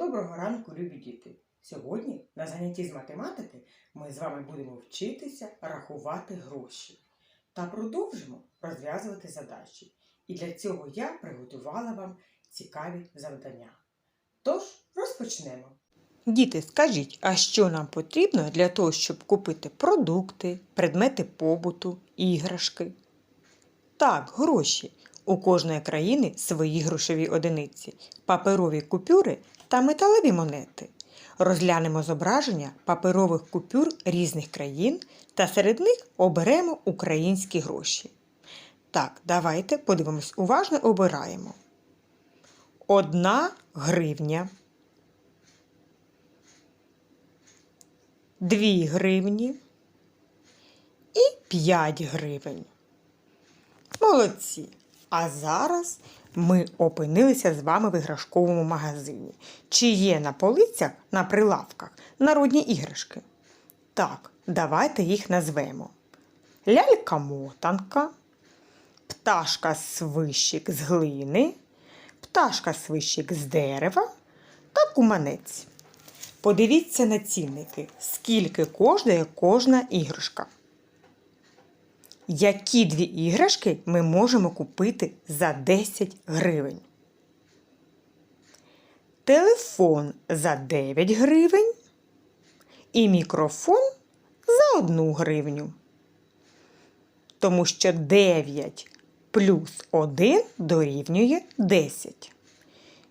Доброго ранку, любі діти! Сьогодні на занятті з математики ми з вами будемо вчитися рахувати гроші та продовжимо розв'язувати задачі. І для цього я приготувала вам цікаві завдання. Тож розпочнемо. Діти, скажіть, а що нам потрібно для того, щоб купити продукти, предмети побуту, іграшки? Так, гроші. У кожної країни свої грошові одиниці, паперові купюри та металеві монети. Розглянемо зображення паперових купюр різних країн та серед них оберемо українські гроші. Так, давайте подивимось уважно обираємо. Одна гривня. Дві гривні і 5 гривень. Молодці! А зараз ми опинилися з вами в іграшковому магазині. Чи є на полицях на прилавках народні іграшки? Так, давайте їх назвемо. Лялька-мотанка, пташка-свищик з глини, пташка-свищик з дерева та куманець. Подивіться на цінники, скільки коштує кожна іграшка. Які дві іграшки ми можемо купити за 10 гривень? Телефон за 9 гривень і мікрофон за 1 гривню. Тому що 9 плюс 1 дорівнює 10.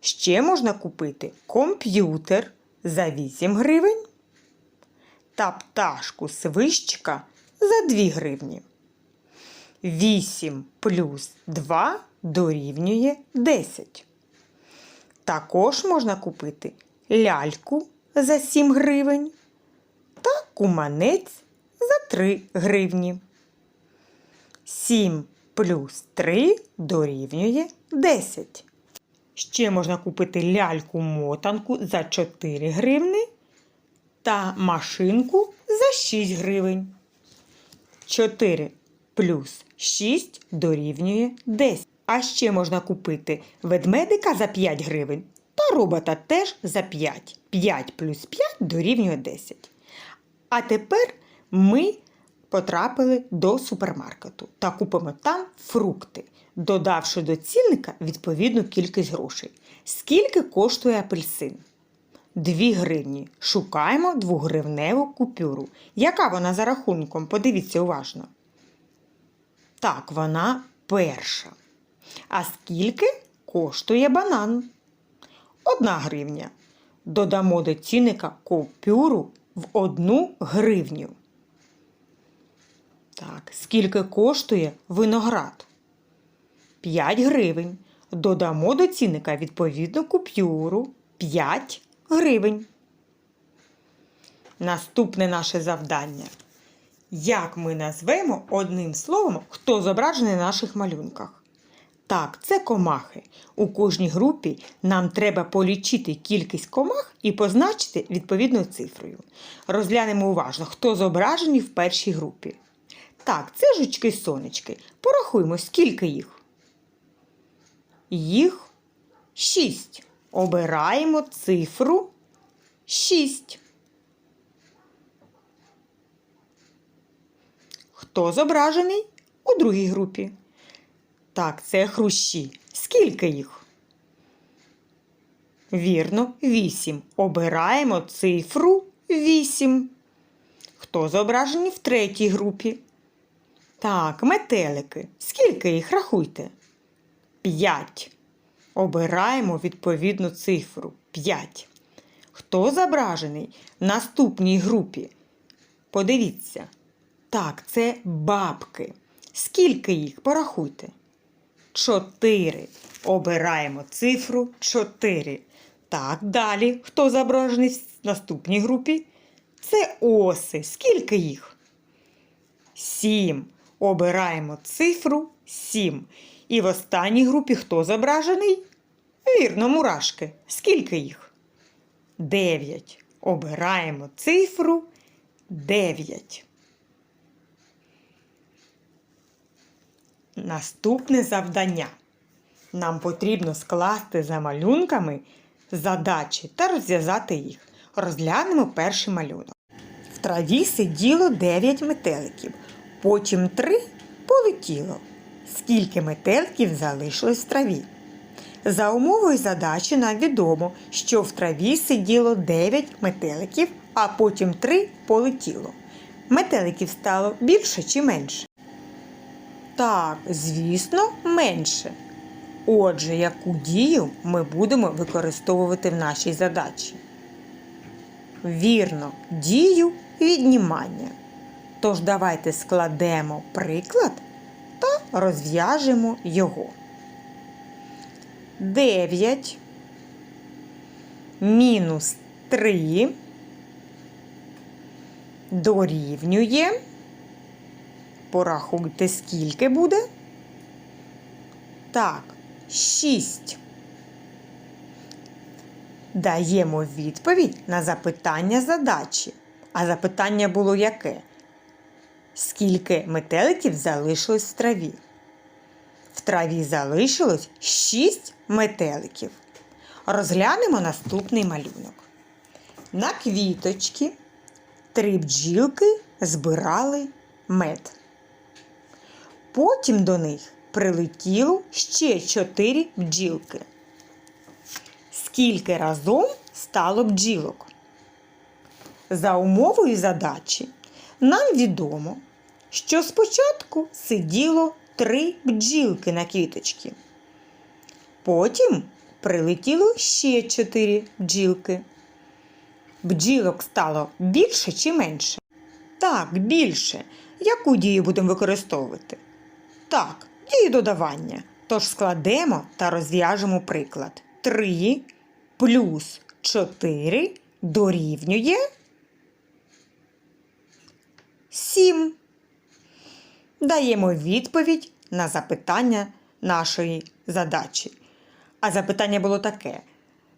Ще можна купити комп'ютер за 8 гривень та пташку свищика за 2 гривні. 8 плюс 2 дорівнює 10. Також можна купити ляльку за 7 гривень та куманець за 3 гривні. 7 плюс 3 дорівнює 10. Ще можна купити ляльку-мотанку за 4 гривни та машинку за 6 гривень. 4 плюс 6 дорівнює 10. А ще можна купити ведмедика за 5 гривень та робота теж за 5. 5 плюс 5 дорівнює 10. А тепер ми потрапили до супермаркету та купимо там фрукти, додавши до цінника відповідну кількість грошей. Скільки коштує апельсин? 2 гривні. Шукаємо 2-гривневу купюру. Яка вона за рахунком? Подивіться уважно. Так, вона перша. А скільки коштує банан? Одна гривня. Додамо до цінника купюру в одну гривню. Так, скільки коштує виноград? 5 гривень. Додамо до цінника відповідну купюру 5 гривень. Наступне наше завдання. Як ми назвемо одним словом, хто зображений на наших малюнках? Так, це комахи. У кожній групі нам треба полічити кількість комах і позначити відповідною цифрою. Розглянемо уважно, хто зображений в першій групі. Так, це жучки-сонечки. Порахуємо, скільки їх. Їх шість. Обираємо цифру 6. Хто зображений у другій групі? Так, це хрущі. Скільки їх? Вірно, 8. Обираємо цифру 8. Хто зображений в третій групі? Так, метелики. Скільки їх рахуйте? 5. Обираємо відповідну цифру 5. Хто зображений в наступній групі? Подивіться. Так, це бабки. Скільки їх? Порахуйте. 4. Обираємо цифру 4. Так, далі. Хто зображений в наступній групі? Це оси. Скільки їх? 7. Обираємо цифру 7. І в останній групі хто зображений? Вірно, мурашки. Скільки їх? 9. Обираємо цифру 9. Наступне завдання. Нам потрібно скласти за малюнками задачі та розв'язати їх. Розглянемо перший малюнок. В траві сиділо 9 метеликів, потім 3 полетіло. Скільки метеликів залишилось в траві? За умовою задачі нам відомо, що в траві сиділо 9 метеликів, а потім 3 полетіло. Метеликів стало більше чи менше? Так, звісно, менше. Отже, яку дію ми будемо використовувати в нашій задачі? Вірно, дію віднімання. Тож давайте складемо приклад та розв'яжемо його. 9 мінус 3 дорівнює. Порахуйте, скільки буде. Так, 6. Даємо відповідь на запитання задачі. А запитання було яке? Скільки метеликів залишилось в траві? В траві залишилось 6 метеликів. Розглянемо наступний малюнок. На квіточки три бджілки збирали мед. Потім до них прилетіло ще чотири бджілки. Скільки разом стало бджілок? За умовою задачі нам відомо, що спочатку сиділо три бджілки на квіточці. Потім прилетіло ще чотири бджілки. Бджілок стало більше чи менше? Так, більше. Яку дію будемо використовувати? Так, дію додавання. Тож складемо та розв'яжемо приклад. 3 плюс 4 дорівнює 7. Даємо відповідь на запитання нашої задачі. А запитання було таке: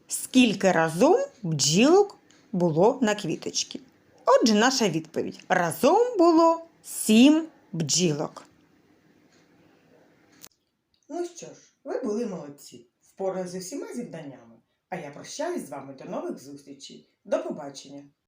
скільки разом бджілок було на квіточці? Отже, наша відповідь: разом було 7 бджілок. Ну що ж, ви були молодці, впорали з усіма завданнями. А я прощаюсь з вами до нових зустрічей. До побачення!